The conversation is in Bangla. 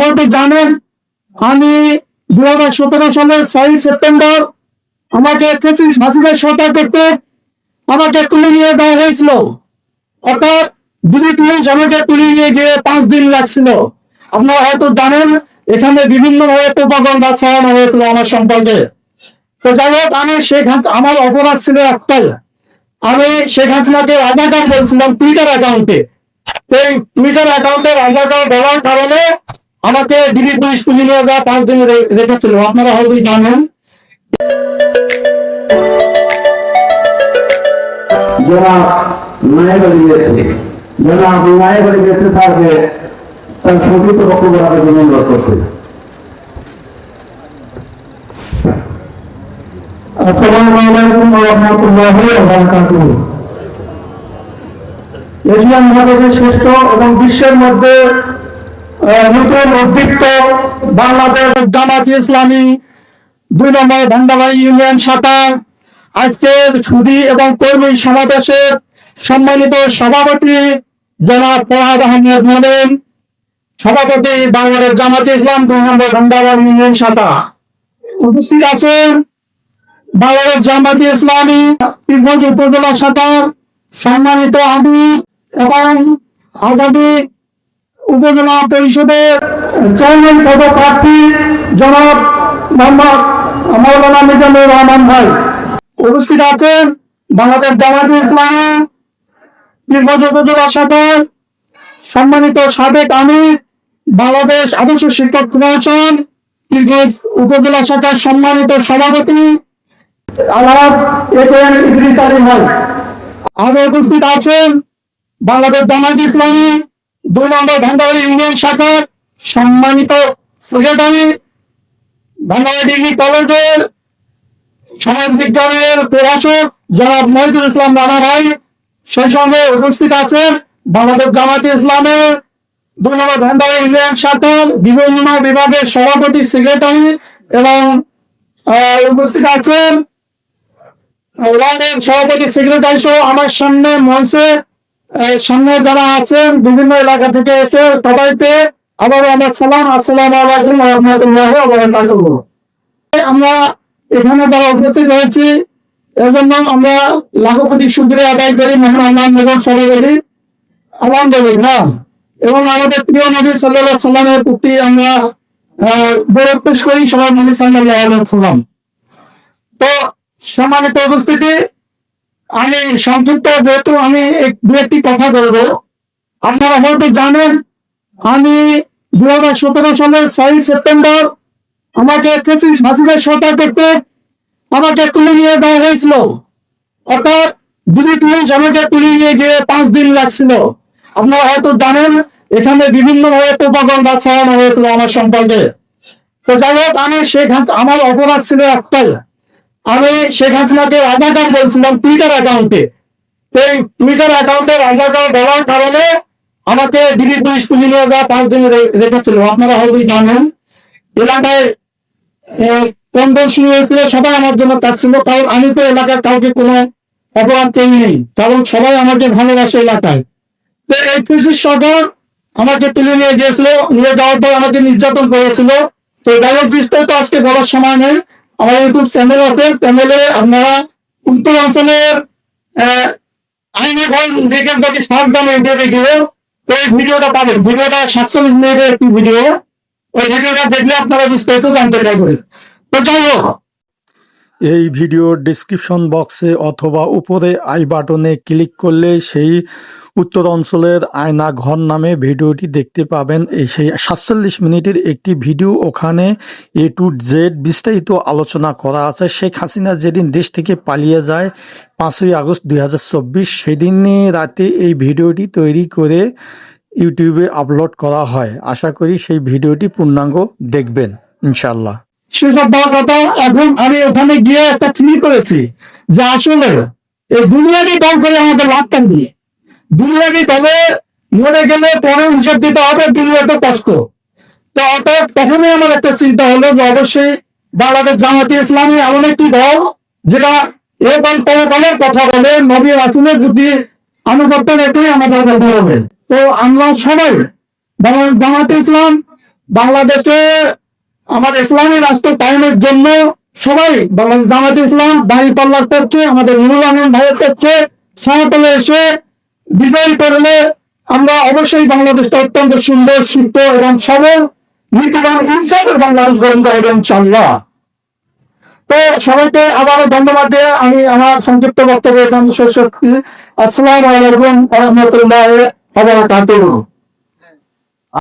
হয়তো জানেন, আমি দু হাজার সতেরো সালের ছয় সেপ্টেম্বর আমাকে পঁচিশ হাসিনের সরকার করতে আমাকে তুলে নিয়ে দেওয়া হয়েছিল। অর্থাৎ দুই পুলিশ আমাকে তুলে নিয়ে গিয়ে পাঁচ দিন লাগছিল। আপনারা হয়তো জানেন, এখানে বিভিন্ন ভাবে প্রপাগন্ডা ছড়ানো হয়েছিল আমার সম্পর্কে। তো যাই হোক, আমি শেখ হাসিনা আমার অপরাধ ছিল একটাই। আমি শেখ হাসিনাকে রাজাকার বলছিলাম টুইটার অ্যাকাউন্টে এই টুইটার অ্যাকাউন্টে রাজাকার বলার কারণে আমাকে দিল্লি পুলিশ তুলে পাঁচ দিন রেখেছিল। আপনারা হয়তো জানেন। যারা মায়ের বাড়ি গিয়েছে যারা মায়ের বাড়ি গিয়েছে স্যারকে তার সংক্ষিপ্ত বক্তব্য রাখার জন্য অনুরোধ করছে। আসসালামু আলাইকুম ওয়া রাহমাতুল্লাহি ওয়া বারাকাতুহু। এশিয়া মহাদেশের শ্রেষ্ঠ এবং বিশ্বের মধ্যে নতুন উদ্দীপ্ত বাংলাদেশ জামাত ইসলামী দুই নম্বর ভান্ডাবাই ইউনিয়ন শাখা আজকের সুদী এবং কর্মী সমাবেশের সম্মানিত সভাপতি জনাব ফরহাদ আহমেদ মোদেন সভাপতি বাংলাদেশ জামাত ইসলাম দুই নম্বর ভান্ডাবাই ইউনিয়ন শাখা। উপস্থিত আছেন বাংলাদেশ জামাতি ইসলামী পীরগঞ্জ উপজেলা শাখার সম্মানিত আমি এবং আগামী উপজেলা পরিষদের চেয়ারম্যান পদপ্রার্থী জনাব মোহাম্মদ মৌলানা মিজানুর রহমান ভাই। উপস্থিত আছেন বাংলাদেশ জামাতি ইসলামী পীরগঞ্জ উপজেলা শাখার সম্মানিত সাবেক আমি বাংলাদেশ আদর্শ শিক্ষক ফেডারেশন পীরগঞ্জ উপজেলা শাখার সম্মানিত সভাপতি আলাদ একেএম ইদ্রিস আলী ভাই। আরও উপস্থিত আছেন বাংলাদেশ জামায়াত ইসলামী দুই নম্বর ভান্ডারি ইউনিয়ন শাখার সম্মানিত সেক্রেটারি ভান্ডারি ডিগ্রি কলেজের সমাজ বিজ্ঞানের প্রভাষক জনাব মহিদুল ইসলাম রানা ভাই, সেই সঙ্গে উপস্থিত আছেন বাংলাদেশ জামায়াত ইসলামের দুই নম্বর ভান্ডারি ইউনিয়ন শাখার বিভিন্ন বিভাগের সভাপতি সেক্রেটারি এবং উপস্থিত আছেন। সভাপতি সেক্রেটারি সহ আমার সামনে মঞ্চে সামনে যারা আছেন, বিভিন্ন এলাকা থেকে এসে সবাইকে আবার আমার সালাম, আসসালাম আলাইকুম রহমতুল্লাহ আমরা এখানে যারা উপস্থিত হয়েছি এর জন্য আমরা লাখো কোটি শুক্রিয়া আদায় করি মেহমান এবং সবাই করি আলহামদুলিল্লাহ। এবং আমাদের প্রিয় নবী সাল্লাহ সাল্লামের প্রতি আমরা গৌরব পেশ করি সবাই নবী সাল্লাহ সাল্লাম তো, সম্মানিত উপস্থিতি আমি সংক্ষিপ্ত যেহেতু আমি দু একটি কথা বলব। আপনারা হয়তো জানেন, আমি দু হাজার সতেরো সালের ছয় সেপ্টেম্বর আমাকে সরকার করতে আমাকে তুলে নিয়ে দেওয়া হয়েছিল। অর্থাৎ দিল্লি পুলিশ আমাকে তুলে নিয়ে গিয়ে পাঁচ দিন লাগছিল। আপনারা হয়তো জানেন, এখানে বিভিন্ন ভাবে প্রপাগন্ডা ছড়ানো হয়েছিল আমার সম্পর্কে। তো যাই হোক, আমি হাসিনা আমার অপরাধ ছিল একটাই। আমি শেখ হাসিনাকে রাজাকার বলছিলাম টুইটার অ্যাকাউন্টে এই টুইটার অ্যাকাউন্টে রাজাকার বলার কারণে আমাকে দিল্লি পুলিশ তুলে নিয়ে যাওয়া পাঁচ দিন রেখেছিল আপনারা হয়তো জানেন, এলাকায় কন্ট্রোল শুরু হয়েছিল, সবাই আমার জন্য কাটছিল কারণ আমি তো এলাকার কাউকে কোনো অপরাধ করি নেই কারণ সবাই আমাকে ভালোবাসে এলাকায়। তো এই কৃষি সরকার আমাকে তুলে নিয়ে গিয়েছিল, নিয়ে যাওয়ার পর আমাকে নির্যাতন করেছিল। তো যাই হোক, বিস্তারিত আজকে বলার সময় নেই। আমার ইউটিউব চ্যানেল আছে চ্যানেলে আপনারা উত্তর অঞ্চলের আইন এখন দেখে যদি সার্চ দামে ইন্টারভিউ ভিডিও তো এই ভিডিওটা পাবেন। ভিডিওটা সাতচল্লিশ মিনিটের একটি ভিডিও। ওই ভিডিওটা দেখলে আপনারা বিস্তারিত জানতে পারবেন তো যাই হোক এই ভিডিওর ডিসক্রিপশন বক্সে অথবা উপরে আই বাটনে ক্লিক করলে সেই উত্তর অঞ্চলের আয়না ঘর নামে ভিডিওটি দেখতে পাবেন। এই সেই সাতচল্লিশ মিনিটের একটি ভিডিও, ওখানে এ টু জেড বিস্তারিত আলোচনা করা আছে। শেখ হাসিনা যেদিন দেশ থেকে পালিয়ে যায়, পাঁচই আগস্ট দুই হাজার চব্বিশ সেদিনে রাতে এই ভিডিওটি তৈরি করে ইউটিউবে আপলোড করা হয়। আশা করি সেই ভিডিওটি পূর্ণাঙ্গ দেখবেন ইনশাল্লাহ সেসব বড় কথা এখন আমি ওখানে গিয়ে একটা ফিল করেছি যে আসলে এই দুনিয়াকে দল করে আমাদের লাভটা নেই দুনিয়াকে দলে মরে গেলে পরে হিসেব দিতে হবে দুনিয়াতে কষ্ট। তো অর্থাৎ তখনই আমার একটা চিন্তা হলো যে অবশ্যই বাংলাদেশ জামাতি ইসলামী এমন একটি দল যেটা এ দল পরকালের কথা বলে, নবী রাসুলের প্রতি আনুগত্য রেখে আমাদের কথা হবে। তো আমরা সবাই বাংলাদেশ জামাতে ইসলাম, বাংলাদেশে আমার ইসলামী রাষ্ট্র কায়েমের জন্য সবাই বাংলাদেশ জামাত ইসলাম দাঁড়ি পাল্লার পক্ষে, আমাদের নুরুল আলম ভাইয়ের পক্ষে সমতলে এসে বিজয়ী করলে আমরা অবশ্যই বাংলাদেশটা অত্যন্ত সুন্দর সুস্থ এবং সবল নীতিবান ইনসাফের বাংলাদেশ গ্রহণ করব ইনশাল্লাহ তো সবাইকে আবারও ধন্যবাদ দিয়ে আমি আমার সংক্ষিপ্ত বক্তব্য আসসালামু আলাইকুম রহমতুল্লাহ